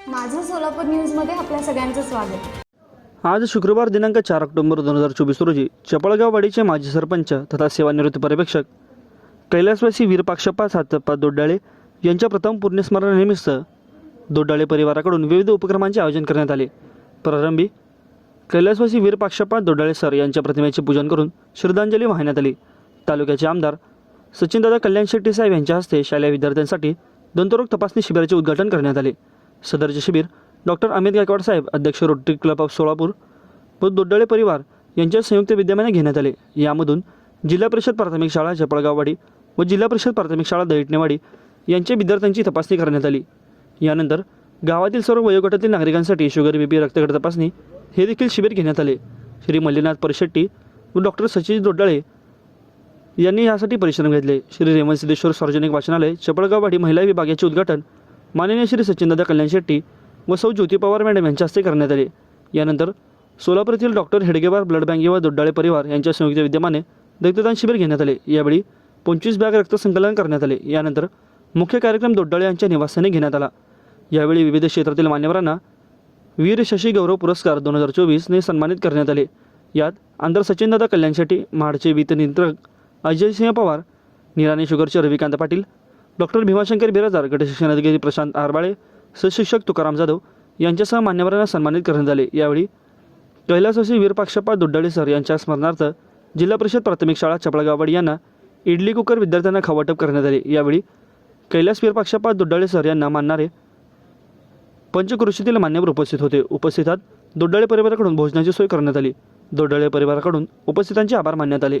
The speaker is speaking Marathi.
सोलापूर न्यूजमध्ये आपल्या सगळ्यांचं स्वागत. आज शुक्रवार दिनांक चार ऑक्टोबर दोन हजार चोवीस रोजी चपळगाववाडीचे माजी सरपंच तथा सेवानिवृत्त पर्यवेक्षक कैलासवासी वीरपाक्षप्पा सातप्पा दोड्डाळे यांच्या प्रथम पुण्यस्मरणानिमित्त दोड्डाळे परिवाराकडून विविध उपक्रमांचे आयोजन करण्यात आले. प्रारंभी कैलासवासी वीरपाक्षप्पा दोड्डाळे सर यांच्या प्रतिमेचे पूजन करून श्रद्धांजली वाहण्यात आली. तालुक्याचे आमदार सचिनदादा कल्याण शेट्टी साहेब यांच्या हस्ते शालेय विद्यार्थ्यांसाठी दंतरोग तपासणी शिबिराचे उद्घाटन करण्यात आले. सदरचे शिबिर डॉक्टर अमित गायकवाड साहेब अध्यक्ष रोटरी क्लब ऑफ सोलापूर व दोड्डळे परिवार यांच्या संयुक्त विद्यमाने घेण्यात आले. यामधून जिल्हा परिषद प्राथमिक शाळा चपळगाववाडी व जिल्हा परिषद प्राथमिक शाळा दहिटणेवाडी यांच्या विद्यार्थ्यांची तपासणी करण्यात आली. यानंतर गावातील सर्व वयोगटातील नागरिकांसाठी शुगर बीपी रक्तगट तपासणी हे देखील शिबिर घेण्यात आले. श्री मल्लीनाथ परशेट्टी व डॉक्टर सचिन दोड्डाळे यांनी यासाठी परिश्रम घेतले. श्री रेमन सिद्धेश्वर सार्वजनिक वाचनालय चपळगाववाडी महिला विभागाचे उद्घाटन माननीय श्री सचिनदादा कल्याण शेट्टी व सौ ज्योती पवार मॅडम यांच्या हस्ते करण्यात आले. यानंतर सोलापूर येथील डॉक्टर हेडगेवार ब्लड बँक व दोड्डाळे परिवार यांच्या संयुक्त विद्यमाने रक्तदान शिबिर घेण्यात आले. यावेळी पंचवीस बॅग रक्त संकलन करण्यात आले. यानंतर मुख्य कार्यक्रम दोड्डाळे यांच्या निवासस्थानी घेण्यात आला. यावेळी विविध क्षेत्रातील मान्यवरांना वीर शशी गौरव पुरस्कार दोन हजार चोवीसने सन्मानित करण्यात आले. यात आंध्र सचिनदादा कल्याण शेट्टी महाडचे अजय अजयसिंह पवार निराणी शुगरचे रविकांत पाटील डॉक्टर भीमाशंकर बिराजदार गटशिक्षण अधिकारी प्रशांत आरबाळे सशिक्षक तुकाराम जाधव यांच्यासह मान्यवरांना सन्मानित करण्यात आले. यावेळी कैलासवासी वीरपाक्षप्पा दुड्डाळे सर यांच्या स्मरणार्थ जिल्हा परिषद प्राथमिक शाळा चपळगाववाडी यांना इडली कुकर विद्यार्थ्यांना खावाटप करण्यात आले. यावेळी कैलास वीरपाक्षप्पा दुड्डाळे सर यांना मानणारे पंचकृषीतील मान्यवर उपस्थित होते. उपस्थितात दोड्डाळे परिवाराकडून भोजनाची सोय करण्यात आली. दोड्डाळे परिवाराकडून उपस्थितांचे आभार मानण्यात आले.